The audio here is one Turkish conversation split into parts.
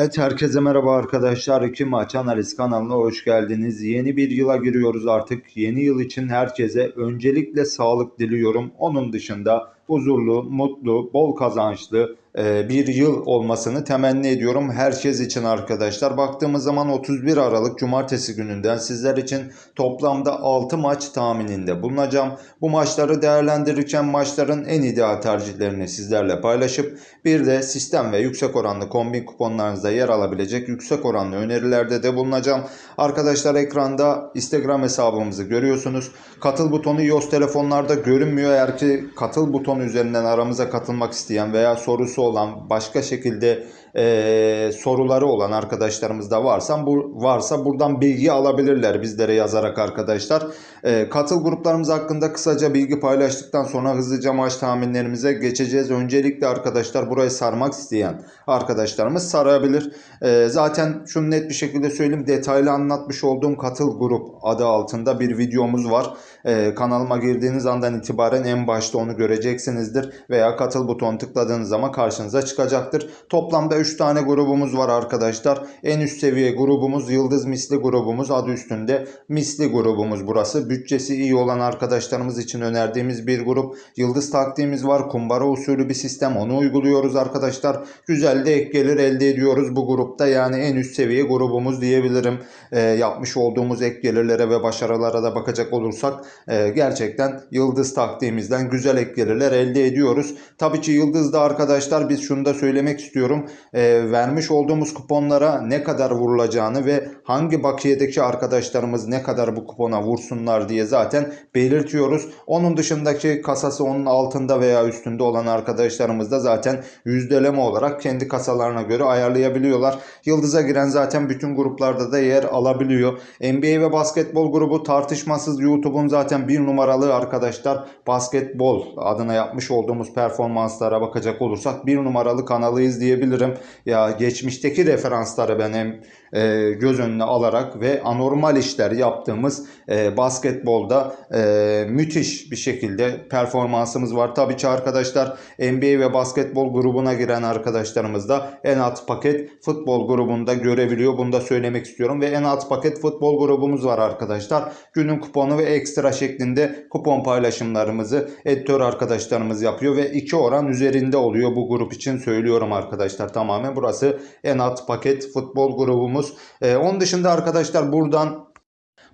Evet herkese merhaba arkadaşlar. İki Maç Analiz kanalına hoş geldiniz. Yeni bir yıla giriyoruz artık. Yeni yıl için herkese öncelikle sağlık diliyorum. Onun dışında huzurlu, mutlu, bol kazançlı e, bir yıl olmasını temenni ediyorum herkes için arkadaşlar. Baktığımız zaman 31 Aralık Cumartesi gününden sizler için toplamda 6 maç tahmininde bulunacağım. Bu maçları değerlendirirken maçların en ideal tercihlerini sizlerle paylaşıp bir de sistem ve yüksek oranlı kombin kuponlarınızda yer alabilecek yüksek oranlı önerilerde de bulunacağım. Arkadaşlar ekranda Instagram hesabımızı görüyorsunuz. Katıl butonu iOS telefonlarda görünmüyor. Eğer ki katıl butonu üzerinden aramıza katılmak isteyen veya sorusu olan başka şekilde e, soruları olan arkadaşlarımız da varsa bu varsa buradan bilgi alabilirler bizlere yazarak arkadaşlar. E, katıl gruplarımız hakkında kısaca bilgi paylaştıktan sonra hızlıca maç tahminlerimize geçeceğiz. Öncelikle arkadaşlar burayı sarmak isteyen arkadaşlarımız sarabilir. E, zaten şunu net bir şekilde söyleyeyim detaylı anlatmış olduğum katıl grup adı altında bir videomuz var. E, kanalıma girdiğiniz andan itibaren en başta onu göreceksinizdir veya katıl butonu tıkladığınız zaman karşınıza çıkacaktır. Toplamda 3 tane grubumuz var arkadaşlar. En üst seviye grubumuz Yıldız Misli grubumuz adı üstünde Misli grubumuz burası. Bütçesi iyi olan arkadaşlarımız için önerdiğimiz bir grup. Yıldız taktiğimiz var. Kumbara usulü bir sistem. Onu uyguluyoruz arkadaşlar. Güzel de ek gelir elde ediyoruz bu grupta. Yani en üst seviye grubumuz diyebilirim. E, yapmış olduğumuz ek gelirlere ve başarılara da bakacak olursak e, gerçekten Yıldız taktiğimizden güzel ek gelirler elde ediyoruz. Tabii ki Yıldız'da arkadaşlar biz şunu da söylemek istiyorum. E, vermiş olduğumuz kuponlara ne kadar vurulacağını ve hangi bakiyedeki arkadaşlarımız ne kadar bu kupona vursunlar diye zaten belirtiyoruz. Onun dışındaki kasası onun altında veya üstünde olan arkadaşlarımız da zaten yüzdeleme olarak kendi kasalarına göre ayarlayabiliyorlar. Yıldız'a giren zaten bütün gruplarda da yer alabiliyor. NBA ve basketbol grubu tartışmasız YouTube'un zaten bir numaralı arkadaşlar basketbol adına yapmış olduğumuz performanslara bakacak olursak bir numaralı kanalıyız diyebilirim. Ya geçmişteki referansları ben hem e, göz önüne alarak ve anormal işler yaptığımız e, basketbolda e, müthiş bir şekilde performansımız var. Tabii ki arkadaşlar NBA ve basketbol grubuna giren arkadaşlarımız da en alt paket futbol grubunda görebiliyor. Bunu da söylemek istiyorum ve en alt paket futbol grubumuz var arkadaşlar. Günün kuponu ve ekstra şeklinde kupon paylaşımlarımızı editör arkadaşlarımız yapıyor ve iki oran üzerinde oluyor bu grup için söylüyorum arkadaşlar tamamen. Burası en alt paket futbol grubumuz. Ee, onun dışında arkadaşlar buradan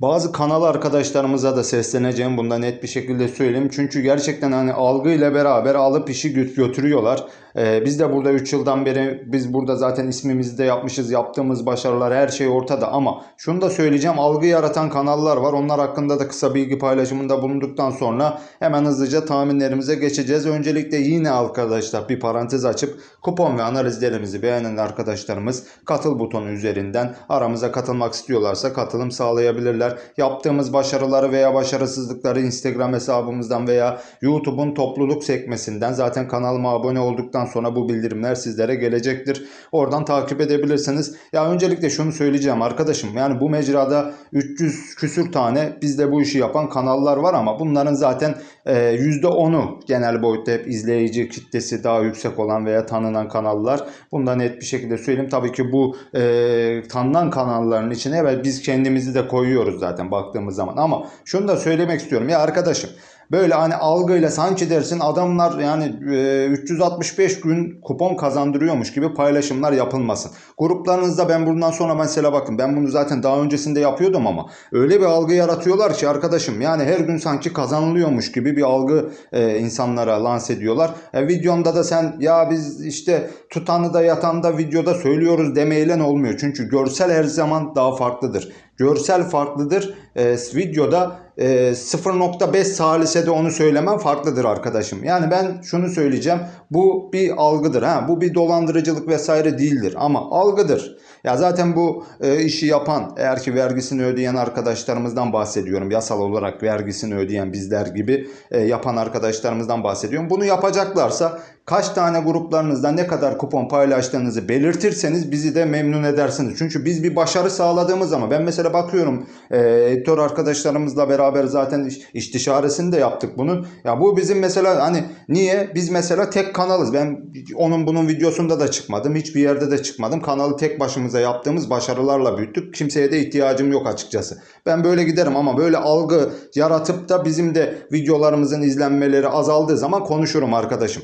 bazı kanal arkadaşlarımıza da sesleneceğim. Bunda net bir şekilde söyleyeyim. Çünkü gerçekten hani algıyla beraber alıp işi gö- götürüyorlar. Ee, biz de burada 3 yıldan beri biz burada zaten ismimizi de yapmışız. Yaptığımız başarılar her şey ortada ama şunu da söyleyeceğim. Algı yaratan kanallar var. Onlar hakkında da kısa bilgi paylaşımında bulunduktan sonra hemen hızlıca tahminlerimize geçeceğiz. Öncelikle yine arkadaşlar bir parantez açıp kupon ve analizlerimizi beğenen arkadaşlarımız katıl butonu üzerinden aramıza katılmak istiyorlarsa katılım sağlayabilirler. Yaptığımız başarıları veya başarısızlıkları Instagram hesabımızdan veya YouTube'un topluluk sekmesinden zaten kanalıma abone olduktan sonra bu bildirimler sizlere gelecektir. Oradan takip edebilirsiniz. Ya öncelikle şunu söyleyeceğim arkadaşım. Yani bu mecrada 300 küsür tane bizde bu işi yapan kanallar var ama bunların zaten e, %10'u genel boyutta hep izleyici kitlesi daha yüksek olan veya tanınan kanallar. Bunu da net bir şekilde söyleyeyim. Tabii ki bu e, tanınan kanalların içine evet biz kendimizi de koyuyoruz zaten baktığımız zaman. Ama şunu da söylemek istiyorum. Ya arkadaşım böyle hani algıyla sanki dersin adamlar yani e, 365 gün kupon kazandırıyormuş gibi paylaşımlar yapılmasın. Gruplarınızda ben bundan sonra mesela bakın ben bunu zaten daha öncesinde yapıyordum ama öyle bir algı yaratıyorlar ki arkadaşım yani her gün sanki kazanılıyormuş gibi bir algı e, insanlara lanse ediyorlar. E, videonda da sen ya biz işte tutanı da yatanı da videoda söylüyoruz demeyle olmuyor. Çünkü görsel her zaman daha farklıdır. Görsel farklıdır. E, videoda e, 0.5 salisede onu söylemem farklıdır arkadaşım. Yani ben şunu söyleyeceğim. Bu bir algıdır. Ha? Bu bir dolandırıcılık vesaire değildir. Ama algıdır. Ya zaten bu e, işi yapan eğer ki vergisini ödeyen arkadaşlarımızdan bahsediyorum. Yasal olarak vergisini ödeyen bizler gibi e, yapan arkadaşlarımızdan bahsediyorum. Bunu yapacaklarsa kaç tane gruplarınızda ne kadar kupon paylaştığınızı belirtirseniz bizi de memnun edersiniz. Çünkü biz bir başarı sağladığımız zaman ben mesela bakıyorum e, editör arkadaşlarımızla beraber zaten iş- istişaresini de yaptık bunun. Ya bu bizim mesela hani niye? Biz mesela tek kanalız. Ben onun bunun videosunda da çıkmadım. Hiçbir yerde de çıkmadım. Kanalı tek başımıza yaptığımız başarılarla büyüttük. Kimseye de ihtiyacım yok açıkçası. Ben böyle giderim ama böyle algı yaratıp da bizim de videolarımızın izlenmeleri azaldığı zaman konuşurum arkadaşım.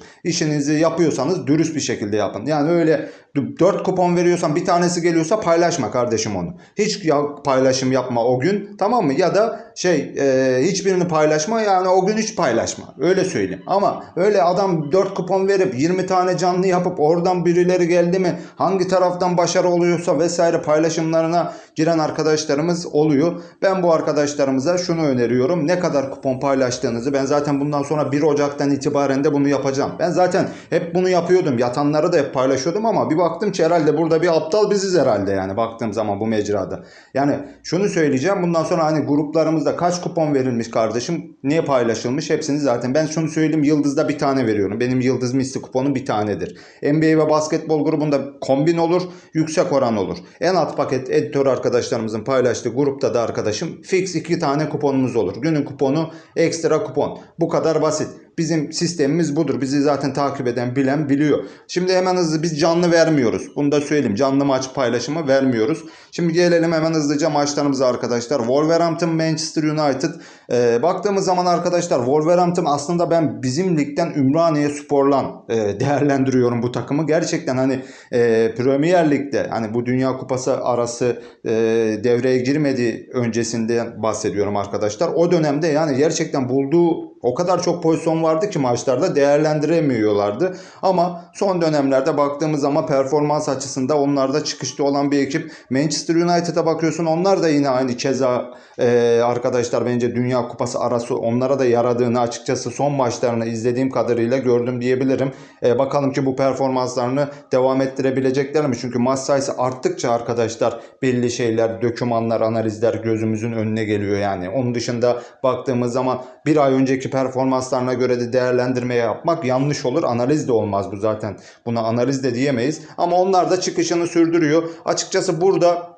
İşinizi yapıyorsanız dürüst bir şekilde yapın. Yani öyle 4 kupon veriyorsan bir tanesi geliyorsa paylaşma kardeşim onu. Hiç paylaşım yapma o gün tamam mı? Ya da şey e, hiçbirini paylaşma yani o gün hiç paylaşma. Öyle söyleyeyim. Ama öyle adam 4 kupon verip 20 tane canlı yapıp oradan birileri geldi mi hangi taraftan başarı oluyorsa vesaire paylaşımlarına giren arkadaşlarımız oluyor. Ben bu arkadaşlarımıza şunu öneriyorum. Ne kadar kupon paylaştığınızı ben zaten bundan sonra 1 Ocak'tan itibaren de bunu yapacağım. Ben zaten hep bunu yapıyordum. Yatanları da hep paylaşıyordum ama bir baktım ki herhalde burada bir aptal biziz herhalde yani baktığım zaman bu mecrada. Yani şunu söyleyeceğim. Bundan sonra hani gruplarımızda kaç kupon verilmiş kardeşim? Niye paylaşılmış? Hepsini zaten ben şunu söyleyeyim. Yıldız'da bir tane veriyorum. Benim Yıldız misli kuponum bir tanedir. NBA ve basketbol grubunda kombin olur. Yüksek oran olur. En alt paket editör arkadaşlarımızın paylaştığı grupta da arkadaşım fix iki tane kuponumuz olur. Günün kuponu ekstra kupon. Bu kadar basit. Bizim sistemimiz budur. Bizi zaten takip eden bilen biliyor. Şimdi hemen hızlı biz canlı vermiyoruz. Bunu da söyleyeyim. Canlı maç paylaşımı vermiyoruz. Şimdi gelelim hemen hızlıca maçlarımıza arkadaşlar. Wolverhampton Manchester United. Ee, baktığımız zaman arkadaşlar Wolverhampton aslında ben bizim ligden Ümraniye Spor'la e, değerlendiriyorum bu takımı. Gerçekten hani e, Premier Lig'de hani bu Dünya Kupası arası e, devreye girmedi öncesinde bahsediyorum arkadaşlar. O dönemde yani gerçekten bulduğu o kadar çok pozisyon vardı ki maçlarda değerlendiremiyorlardı. Ama son dönemlerde baktığımız zaman performans açısında onlarda çıkışta olan bir ekip. Manchester United'a bakıyorsun onlar da yine aynı keza e, arkadaşlar bence Dünya Kupası arası onlara da yaradığını açıkçası son maçlarını izlediğim kadarıyla gördüm diyebilirim. E, bakalım ki bu performanslarını devam ettirebilecekler mi? Çünkü maç sayısı arttıkça arkadaşlar belli şeyler, dokümanlar, analizler gözümüzün önüne geliyor yani. Onun dışında baktığımız zaman bir ay önceki performanslarına göre de değerlendirme yapmak yanlış olur. Analiz de olmaz bu zaten. Buna analiz de diyemeyiz. Ama onlar da çıkışını sürdürüyor. Açıkçası burada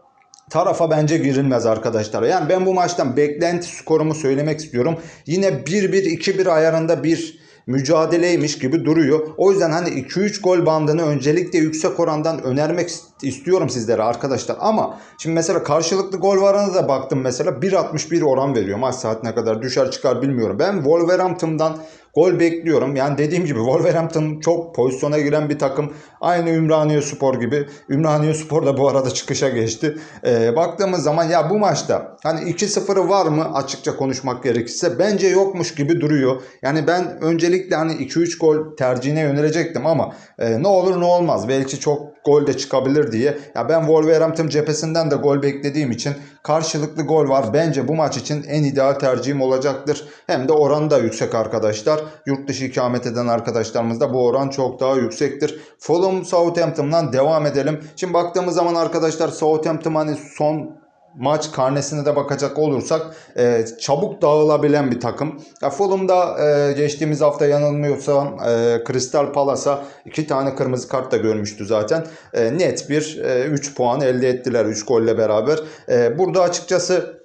tarafa bence girilmez arkadaşlar. Yani ben bu maçtan beklenti skorumu söylemek istiyorum. Yine 1-1 2-1 ayarında bir mücadeleymiş gibi duruyor. O yüzden hani 2-3 gol bandını öncelikle yüksek orandan önermek ist- istiyorum sizlere arkadaşlar. Ama şimdi mesela karşılıklı gol varana da baktım mesela 1.61 oran veriyor. Maç saatine kadar düşer çıkar bilmiyorum. Ben Wolverhampton'dan gol bekliyorum. Yani dediğim gibi Wolverhampton çok pozisyona giren bir takım. Aynı Ümraniye Spor gibi. Ümraniye Spor da bu arada çıkışa geçti. Ee, baktığımız zaman ya bu maçta hani 2-0'ı var mı açıkça konuşmak gerekirse bence yokmuş gibi duruyor. Yani ben öncelikle hani 2-3 gol tercihine yönelecektim ama e, ne olur ne olmaz. Belki çok gol de çıkabilir diye. Ya ben Wolverhampton cephesinden de gol beklediğim için karşılıklı gol var. Bence bu maç için en ideal tercihim olacaktır. Hem de oranı da yüksek arkadaşlar. Yurt dışı ikamet eden arkadaşlarımızda bu oran çok daha yüksektir. Fulham Southampton'dan devam edelim. Şimdi baktığımız zaman arkadaşlar Southampton hani son maç karnesine de bakacak olursak e, çabuk dağılabilen bir takım. Ya Fulham'da e, geçtiğimiz hafta yanılmıyorsam e, Crystal Palace'a iki tane kırmızı kart da görmüştü zaten. E, net bir 3 puan elde ettiler 3 golle beraber. E, burada açıkçası e,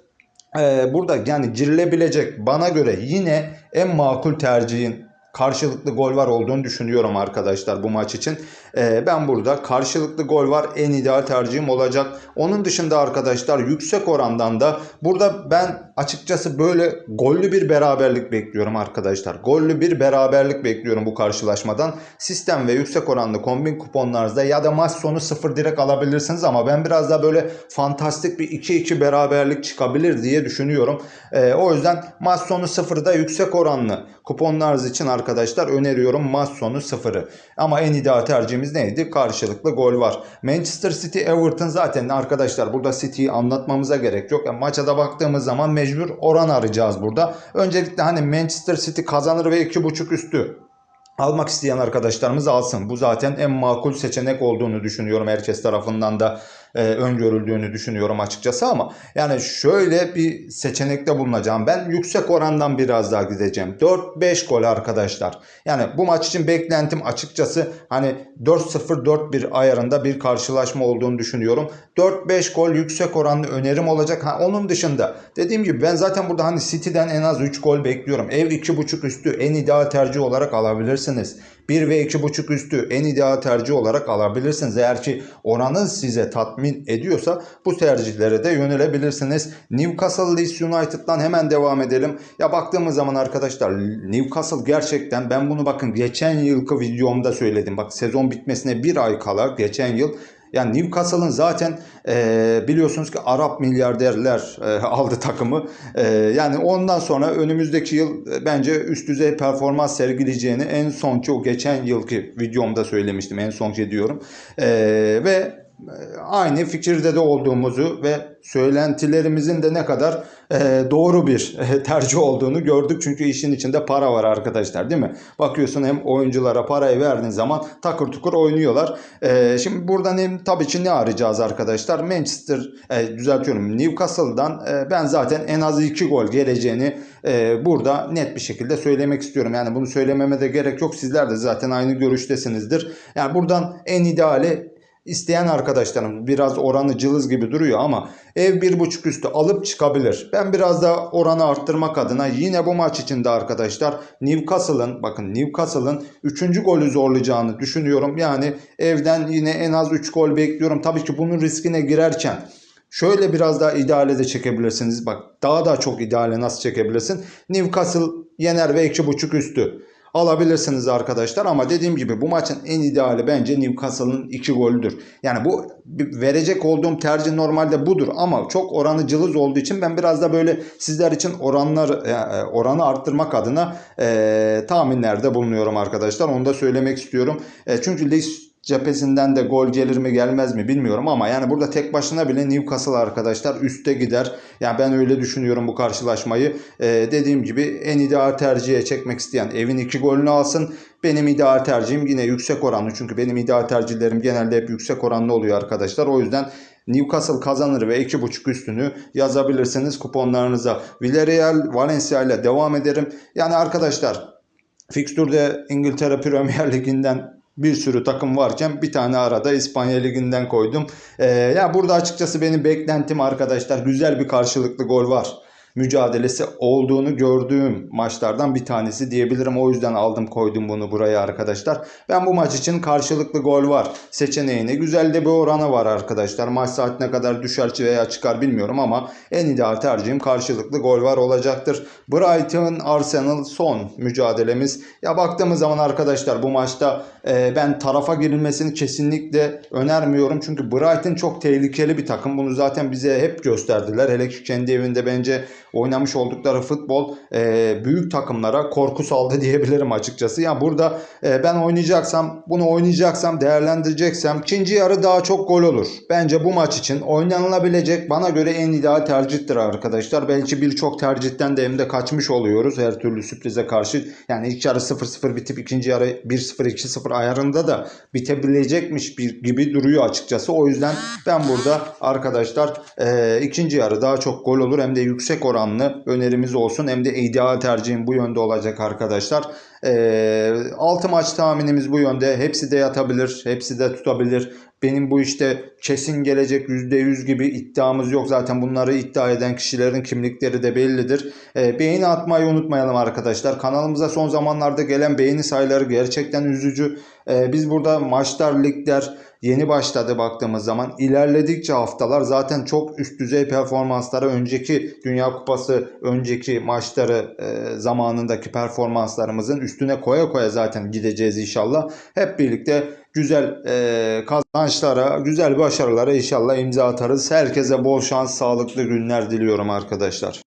burada yani girilebilecek bana göre yine en makul tercihin karşılıklı gol var olduğunu düşünüyorum arkadaşlar bu maç için. Ee, ben burada karşılıklı gol var en ideal tercihim olacak. Onun dışında arkadaşlar yüksek orandan da burada ben açıkçası böyle gollü bir beraberlik bekliyorum arkadaşlar. Gollü bir beraberlik bekliyorum bu karşılaşmadan. Sistem ve yüksek oranlı kombin kuponlarınızda ya da maç sonu 0 direkt alabilirsiniz ama ben biraz daha böyle fantastik bir 2-2 beraberlik çıkabilir diye düşünüyorum. Ee, o yüzden maç sonu 0'da yüksek oranlı kuponlarınız için arkadaşlar öneriyorum maç sonu 0'ı. Ama en ideal tercihimiz neydi? Karşılıklı gol var. Manchester City Everton zaten arkadaşlar burada City'yi anlatmamıza gerek yok. Yani maça da baktığımız zaman mecbur oran arayacağız burada. Öncelikle hani Manchester City kazanır ve 2.5 üstü almak isteyen arkadaşlarımız alsın. Bu zaten en makul seçenek olduğunu düşünüyorum herkes tarafından da e, öngörüldüğünü düşünüyorum açıkçası ama yani şöyle bir seçenekte bulunacağım. Ben yüksek orandan biraz daha gideceğim. 4-5 gol arkadaşlar. Yani bu maç için beklentim açıkçası hani 4-0-4-1 ayarında bir karşılaşma olduğunu düşünüyorum. 4-5 gol yüksek oranlı önerim olacak. Ha, onun dışında dediğim gibi ben zaten burada hani City'den en az 3 gol bekliyorum. Ev 2.5 üstü en ideal tercih olarak alabilirsiniz. 1 ve 2.5 üstü en ideal tercih olarak alabilirsiniz. Eğer ki oranı size tatmin ediyorsa bu tercihlere de yönelebilirsiniz. Newcastle Leeds United'dan hemen devam edelim. Ya baktığımız zaman arkadaşlar Newcastle gerçekten ben bunu bakın geçen yılki videomda söyledim. Bak sezon bitmesine bir ay kala geçen yıl yani Newcastle'ın zaten e, biliyorsunuz ki Arap milyarderler e, aldı takımı. E, yani ondan sonra önümüzdeki yıl e, bence üst düzey performans sergileyeceğini en sonki o geçen yılki videomda söylemiştim. En sonki diyorum. E, ve aynı fikirde de olduğumuzu ve söylentilerimizin de ne kadar e, doğru bir e, tercih olduğunu gördük. Çünkü işin içinde para var arkadaşlar değil mi? Bakıyorsun hem oyunculara parayı verdiğin zaman takır tukur oynuyorlar. E, şimdi buradan hem tabii ki ne arayacağız arkadaşlar? Manchester, düzeltiyorum Newcastle'dan ben zaten en az 2 gol geleceğini burada net bir şekilde söylemek istiyorum. Yani bunu söylememe de gerek yok. Sizler de zaten aynı görüştesinizdir. Yani buradan en ideali İsteyen arkadaşlarım biraz oranı cılız gibi duruyor ama ev bir buçuk üstü alıp çıkabilir. Ben biraz da oranı arttırmak adına yine bu maç içinde arkadaşlar Newcastle'ın bakın Newcastle'ın 3. golü zorlayacağını düşünüyorum. Yani evden yine en az 3 gol bekliyorum. Tabii ki bunun riskine girerken Şöyle biraz daha ideale de çekebilirsiniz. Bak daha da çok ideale nasıl çekebilirsin? Newcastle yener ve 2.5 üstü alabilirsiniz arkadaşlar ama dediğim gibi bu maçın en ideali bence Newcastle'ın 2 golüdür. Yani bu verecek olduğum tercih normalde budur ama çok oranı cılız olduğu için ben biraz da böyle sizler için oranlar e, oranı arttırmak adına e, tahminlerde bulunuyorum arkadaşlar. Onu da söylemek istiyorum. E, çünkü Leeds cephesinden de gol gelir mi gelmez mi bilmiyorum ama yani burada tek başına bile Newcastle arkadaşlar üste gider. Yani ben öyle düşünüyorum bu karşılaşmayı. Ee, dediğim gibi en ideal tercihe çekmek isteyen evin iki golünü alsın. Benim ideal tercihim yine yüksek oranlı. Çünkü benim ideal tercihlerim genelde hep yüksek oranlı oluyor arkadaşlar. O yüzden Newcastle kazanır ve 2.5 üstünü yazabilirsiniz kuponlarınıza. Villarreal Valencia ile devam ederim. Yani arkadaşlar Fixture'de İngiltere Premier Ligi'nden bir sürü takım varken bir tane arada İspanya Ligi'nden koydum. Ee, ya burada açıkçası benim beklentim arkadaşlar güzel bir karşılıklı gol var mücadelesi olduğunu gördüğüm maçlardan bir tanesi diyebilirim. O yüzden aldım koydum bunu buraya arkadaşlar. Ben bu maç için karşılıklı gol var seçeneğine. Güzel de bir oranı var arkadaşlar. Maç saatine kadar düşer veya çıkar bilmiyorum ama en ideal tercihim karşılıklı gol var olacaktır. Brighton Arsenal son mücadelemiz. Ya baktığımız zaman arkadaşlar bu maçta e, ben tarafa girilmesini kesinlikle önermiyorum. Çünkü Brighton çok tehlikeli bir takım. Bunu zaten bize hep gösterdiler. Hele ki kendi evinde bence oynamış oldukları futbol e, büyük takımlara korku saldı diyebilirim açıkçası. Yani burada e, ben oynayacaksam bunu oynayacaksam değerlendireceksem ikinci yarı daha çok gol olur. Bence bu maç için oynanılabilecek bana göre en ideal tercihtir arkadaşlar. Belki birçok tercihten de hem de kaçmış oluyoruz her türlü sürprize karşı. Yani ilk yarı 0-0 bitip ikinci yarı 1-0 2-0 ayarında da bitebilecekmiş bir gibi duruyor açıkçası. O yüzden ben burada arkadaşlar e, ikinci yarı daha çok gol olur hem de yüksek oranlı önerimiz olsun. Hem de ideal tercihim bu yönde olacak arkadaşlar. E, 6 maç tahminimiz bu yönde. Hepsi de yatabilir. Hepsi de tutabilir. Benim bu işte kesin gelecek %100 gibi iddiamız yok. Zaten bunları iddia eden kişilerin kimlikleri de bellidir. E, beğeni atmayı unutmayalım arkadaşlar. Kanalımıza son zamanlarda gelen beğeni sayıları gerçekten üzücü. E, biz burada maçlar, ligler yeni başladı baktığımız zaman. ilerledikçe haftalar zaten çok üst düzey performanslara önceki Dünya Kupası önceki maçları e, zamanındaki performanslarımızın üstüne koya koya zaten gideceğiz inşallah. Hep birlikte güzel e, kazançlara, güzel başarılara inşallah imza atarız. Herkese bol şans, sağlıklı günler diliyorum arkadaşlar.